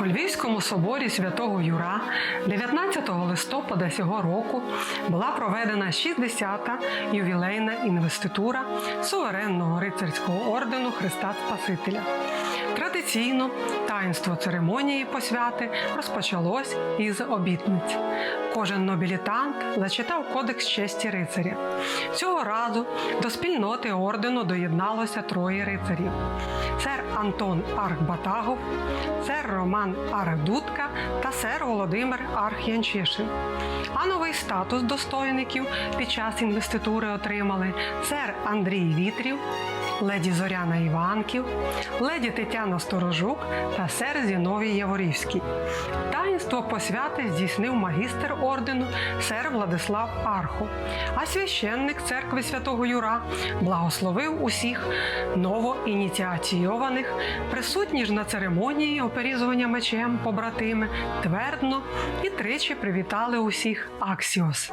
У Львівському соборі святого Юра 19 листопада цього року була проведена 60-та ювілейна інвеститура суверенного рицарського ордену Христа Спасителя. Традиційно таїнство церемонії посвяти розпочалось із обітниць. Кожен нобілітант зачитав кодекс честі рицаря. Цього разу до спільноти ордену доєдналося троє рицарів: сер Антон Архбатагов, сер Роман Архдутка та сер Володимир Арх'янчишин. А новий статус достойників під час інвеститури отримали сер Андрій Вітрів, леді Зоряна Іванків, леді Тетяна Сторожук та сер Зіновій Яворівський. Таїнство посвяти здійснив магістр ордену сер Владислав Арху, а священник церкви святого Юра благословив усіх новоініціаційованих, присутні ж на церемонії оперізування мечем побратими, твердно і тричі привітали усіх Аксіос.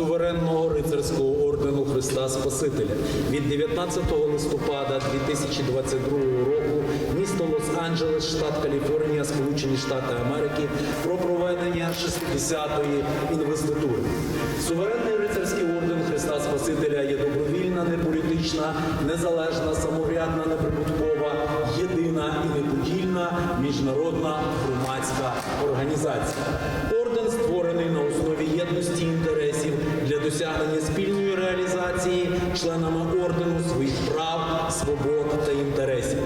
Суверенного рицарського ордену Христа Спасителя від 19 листопада 2022 року місто Лос-Анджелес, штат Каліфорнія, Сполучені Штати Америки про проведення 60-ї інвеститури. Суверенний рицарський орден Христа Спасителя є добровільна, неполітична, незалежна, самоврядна, неприбуткова, єдина і неподільна міжнародна громадська організація. Досягнення спільної реалізації членами ордену своїх прав, свобод та інтересів.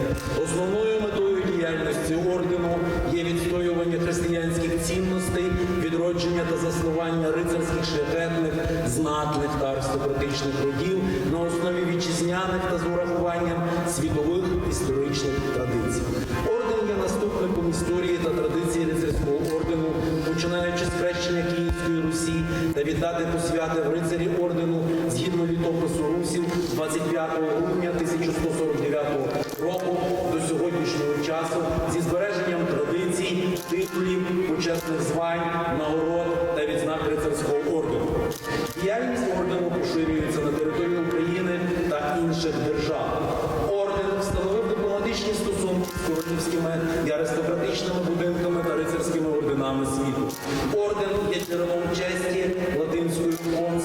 Основною метою діяльності ордену є відстоювання християнських цінностей, відродження та заснування рицарських шляхетних, знатних та аристократичних родів на основі вітчизняних та з урахуванням світових історичних традицій. Орден є наступником історії та традиції рицарського ордену, починаючи з хрещення Київської Русі та віддати посвяти в рицарі ордену згідно літопису русів 25 грудня 1149 року до сьогоднішнього часу зі збереженням традицій, титулів, почесних звань, нагород та відзнак рицарського ордену. Діяльність ордену поширюється на територію України та інших держав. Орден встановив дипломатичні стосунки з королівськими і аристократичними орденами світу. Орден є джерелом честі латинською «Онс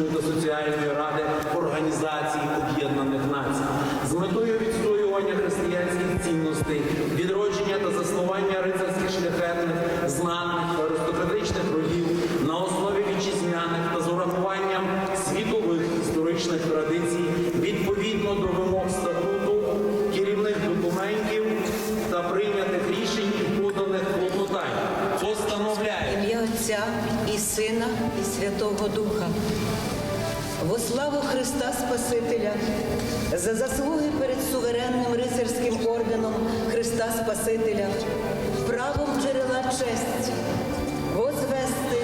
економічної та соціальної ради Організації Об'єднаних Націй. З метою відстоювання християнських цінностей, відродження та заснування рицарських шляхетних, знатних славу Христа Спасителя, за заслуги перед суверенним рицарським орденом Христа Спасителя, правом джерела честь, возвести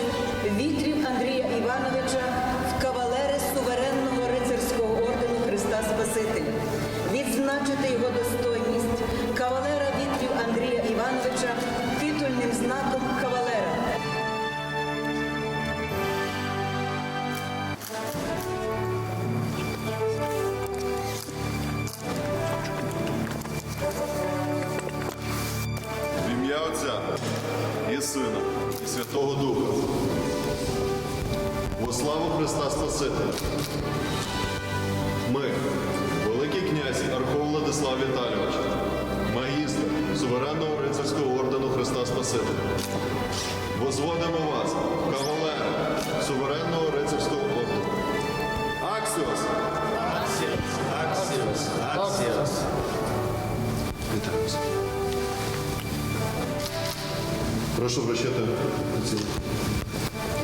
вітрів Андрія Івановича в кавалери суверенного рицарського ордену Христа Спасителя, відзначити його достойність славу Христа Спасителя. Ми, Великий князь Архов Владислав Віталійович, магістр суверенного рицарського ордену Христа Спасителя. Возводимо вас, в суверенного рицарського ордену. Аксіос! Аксіос! Аксіос! Аксіос! Вітаємося. Прошу вручити ці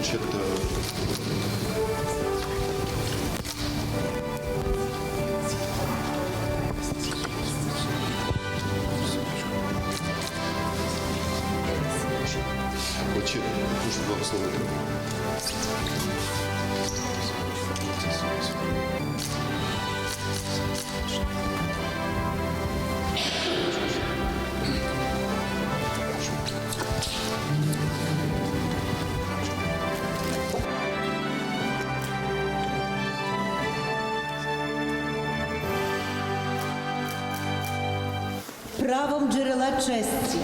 вручити. Очі, прошу благословити. Правом джерела честі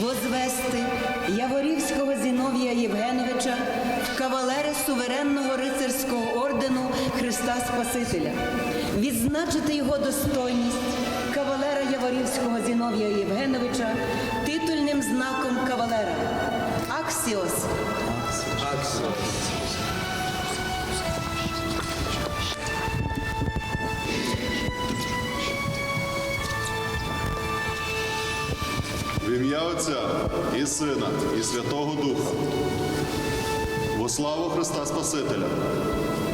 возвести Яворівського Зіновія Євгеновича в кавалери суверенного рицарського ордену Христа Спасителя, відзначити його достойність кавалера Яворівського Зіновія Євгеновича титульним знаком кавалера Аксіос. Аксіос. Ім'я Отця і Сина, і Святого Духа. Во славу Христа Спасителя.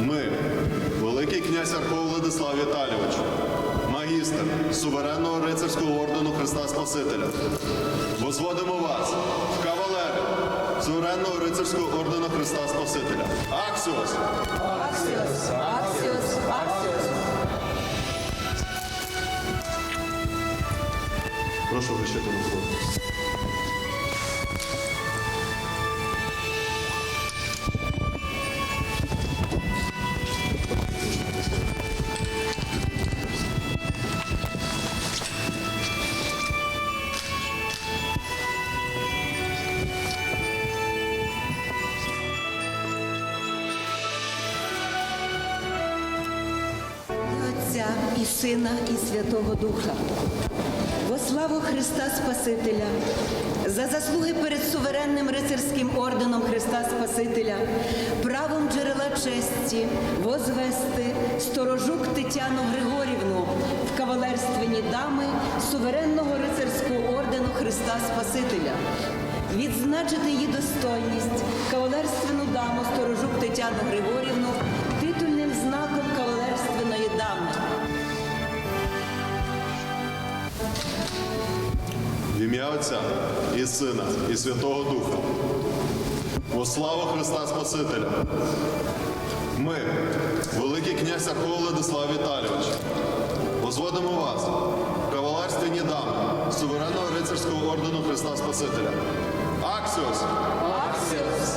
Ми, Великий князь Архов Владислав Віталійович, магістр суверенного рицарського ордену Христа Спасителя. Возводимо вас в кавалери суверенного рицарського ордену Христа Спасителя. Аксіос, Аксіос. Вручити на слово. І Сина, і Святого Духа. Славу Христа Спасителя, за заслуги перед суверенним рицарським орденом Христа Спасителя, правом джерела честі возвести сторожук Тетяну Григорівну в кавалерственні дами суверенного рицарського ордену Христа Спасителя. Відзначити її достойність, кавалерственну даму сторожук Тетяну Григорівну ім'я Отця і Сина, і Святого Духа. Во славу Христа Спасителя. Ми, Великий князь Архов Владислав Віталійович, возводимо вас в кавалерственні дами суверенного рицарського ордену Христа Спасителя. Аксіос, Аксіос,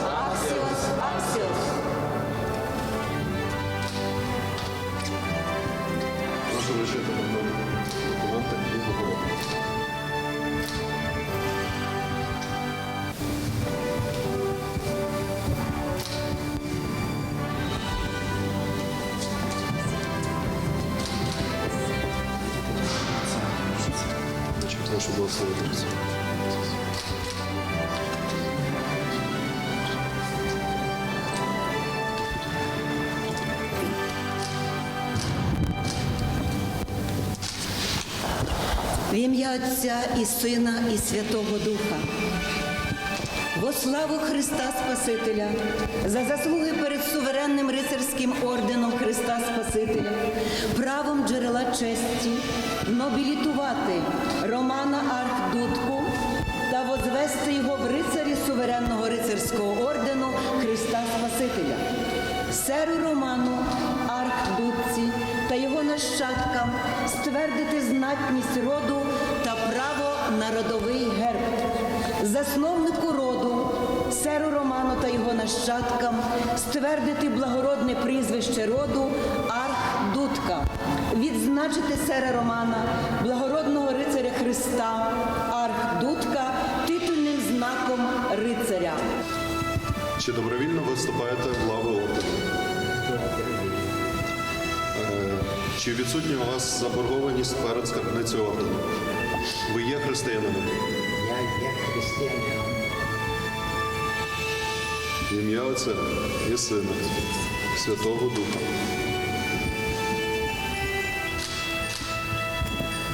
Благословити. В ім'я Отця і Сина, і Святого Духа. Во славу Христа Спасителя, за заслуги перед суверенним рицарським орденом Христа Спасителя, правом джерела честі, нобілітувати Романа Архдудку та возвести його в рицарі суверенного рицарського ордену Христа Спасителя. Серу Роману Архдудці та його нащадкам ствердити знатність роду та право на родовий герб. Засновнику роду серу Роману та його нащадкам ствердити благородне прізвище роду Архдудка, відзначити сера Романа, благородного рицаря Христа Архдудка титульним знаком рицаря. Чи добровільно ви вступаєте в лави ордену? Е, Чи відсутня у вас заборгованість перед скарбницею ордену? Ви є християнином? Я є християнином. В ім'я Отця і Сина, Святого Духа.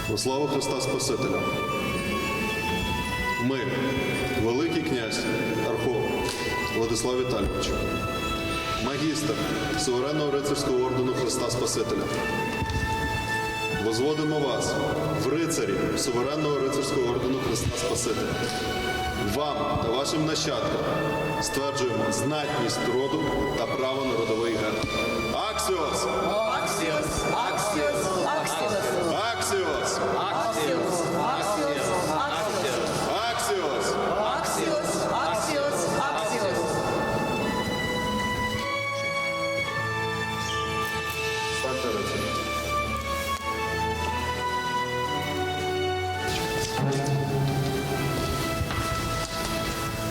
Во славу Христа Спасителя. Ми, Великий князь Архов Владислав Віталійович, магістр суверенного рицарського ордену Христа Спасителя. Возводимо вас в рицарі суверенного рицарського ордену Христа Спасителя. Вам та вашим нащадкам стверджуємо знатність роду та право народової герб. Аксіос! Аксіос! Аксіос!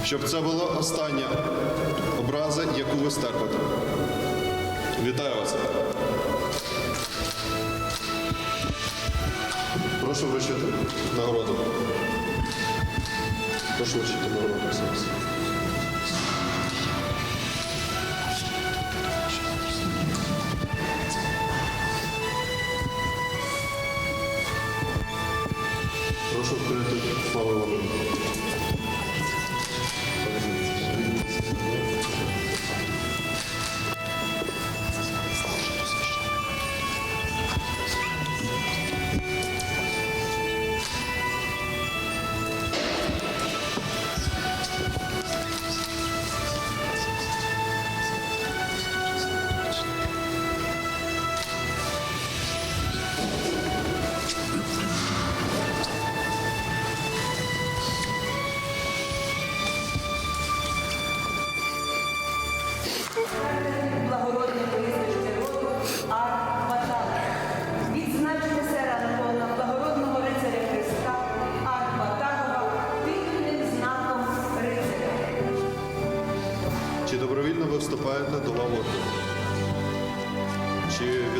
Щоб це була остання образа, яку ви стерпите. Вітаю вас. Прошу вручити нагороду. Прошу вручити нагороду. Прошу вкрити славу ордену.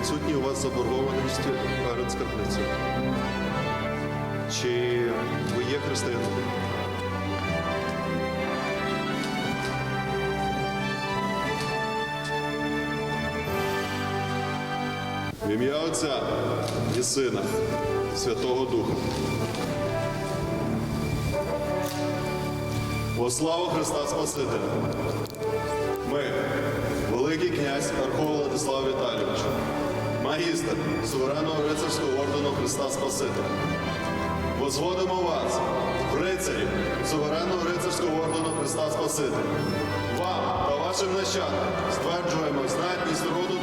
Відсутні у вас заборгованості перед скарбницею? Чи ви є християнином? В ім'я Отця і Сина, Святого Духа. Во славу Христа Спасителя. Ми, Великий князь Архов Владислав Віталійович, магістр суверенного рицарського ордену Христа Спасителя. Возводимо вас рицарів суверенного рицарського ордену Христа Спасителя. Вам та вашим нащадкам стверджуємо знатність роду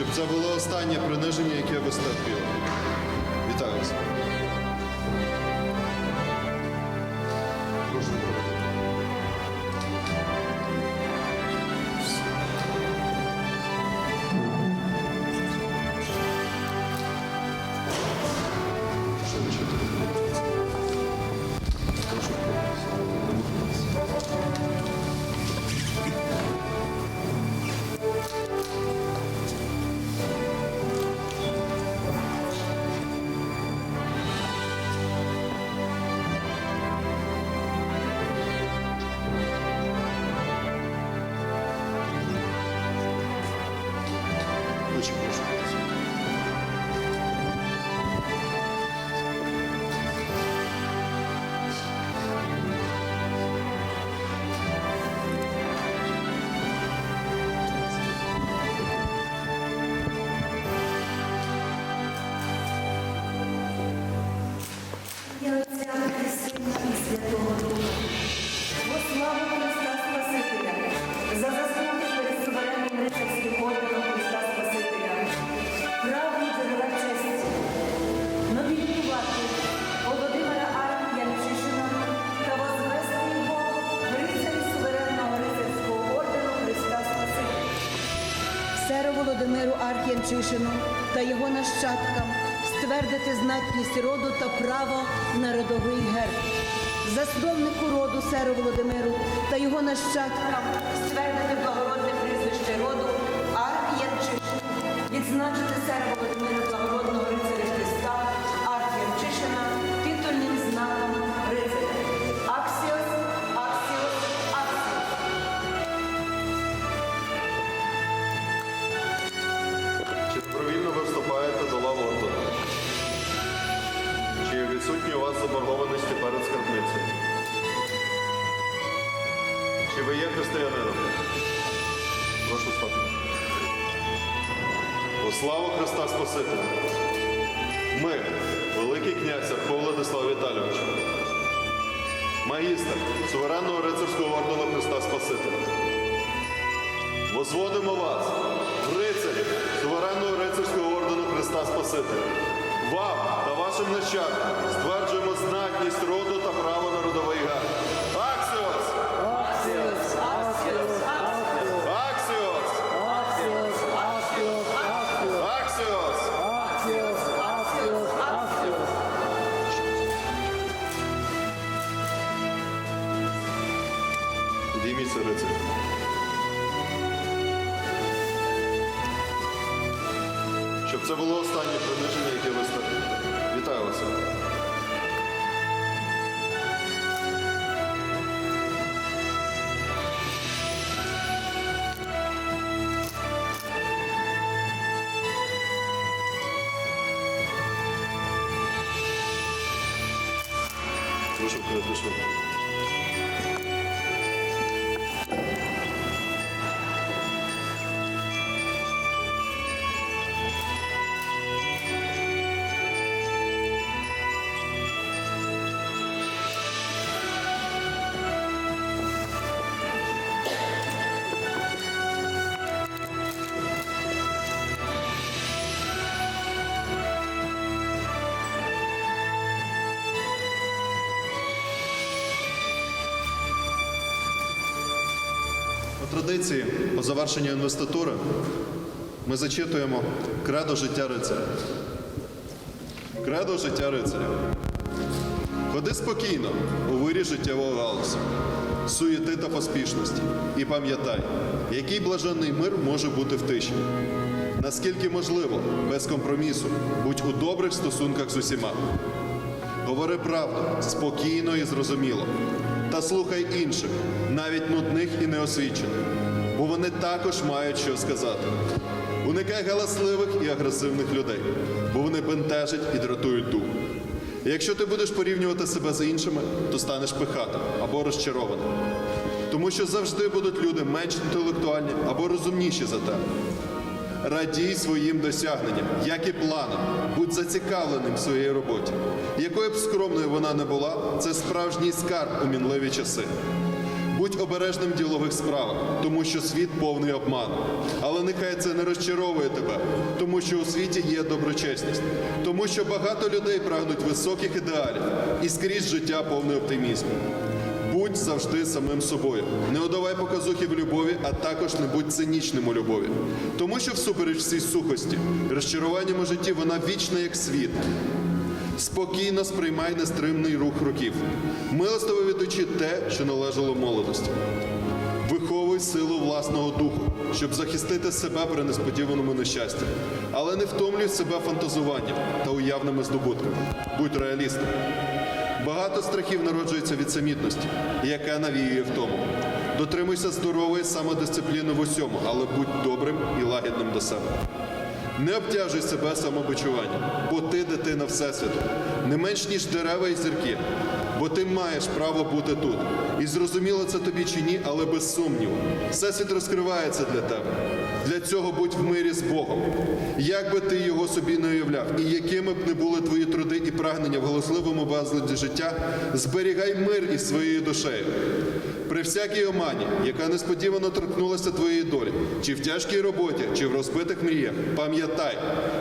Щоб це було останнє приниження, яке ви стерпіли. Володимиру Архіянчишину та його нащадкам ствердити знатність роду та право на родовий герб. Засновнику роду Серу Володимиру та його нащадкам ствердити благородне прізвище роду Архіянчишин. Відзначити Сера Володимира Христа Спасителя! Ми, Великий князь Архов Владислав Віталійович, магістр суверенного рицарського ордену Христа Спасителя. Возводимо вас, в рицарі суверенного рицарського ордену Христа Спасителя. Вам та вашим нащадкам стверджуємо знатність роду та право на родовий гар. Це було останнє приниження, яке ви ста- Вітаю вас. Швидко. Традиції, по завершенню інвеститури, ми зачитуємо кредо життя рицаря. Кредо життя рицаря. Ходи спокійно у вирі життєвого галузу, суєти та поспішності. І пам'ятай, який блаженний мир може бути в тиші. Наскільки можливо, без компромісу, будь у добрих стосунках з усіма. Говори правду спокійно і зрозуміло. Та слухай інших, навіть нудних і неосвічених, бо вони також мають що сказати. Уникай галасливих і агресивних людей, бо вони бентежать і дратують дух. Якщо ти будеш порівнювати себе з іншими, то станеш пихатим або розчарованим. Тому що завжди будуть люди менш інтелектуальні або розумніші за тебе. Радій своїм досягненням, як і планам, будь зацікавленим в своїй роботі. Якою б скромною вона не була, це справжній скарб у мінливі часи. Будь обережним в ділових справах, тому що світ повний обману. Але нехай це не розчаровує тебе, тому що у світі є доброчесність, тому що багато людей прагнуть високих ідеалів і скрізь життя повне оптимізму. Завжди самим собою. Не одавай показухи в любові, а також не будь цинічним у любові. Тому що всупереч всій сухості, розчаруванням у житті вона вічна, як світ. Спокійно сприймай нестримний рух років. Милостиво відучи те, що належало молодості. Виховуй силу власного духу, щоб захистити себе при несподіваному нещасті. Але не втомлюй себе фантазуванням та уявними здобутками. Будь реалістом. Багато страхів народжується від самітності, яка навіює втому. Дотримуйся здорової самодисципліни в усьому, але будь добрим і лагідним до себе. Не обтяжуй себе самобичуванням, бо ти дитина Всесвіту, не менш ніж дерева і зірки, бо ти маєш право бути тут. І зрозуміло це тобі чи ні, але без сумніву. Всесвіт розкривається для тебе. Для цього будь в мирі з Богом. Як би ти його собі не уявляв, і якими б не були твої труди і прагнення в голосливому безладі життя, зберігай мир із своєю душею. При всякій омані, яка несподівано торкнулася твоєї долі, чи в тяжкій роботі, чи в розбитих мріях, пам'ятай,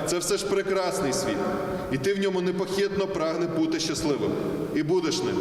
це все ж прекрасний світ, і ти в ньому непохитно прагне бути щасливим. І будеш ним.